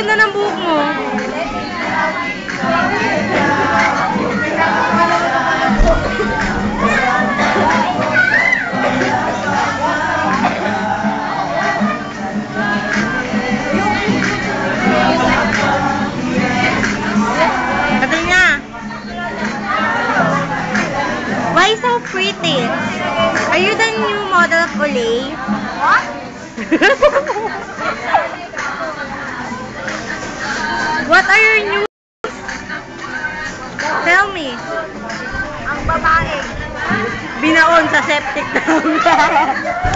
ng buhok mo. Why so pretty? Are you the new model of Olay? What? What are your new... Tell me. Ang babae. Binaon sa septic tank.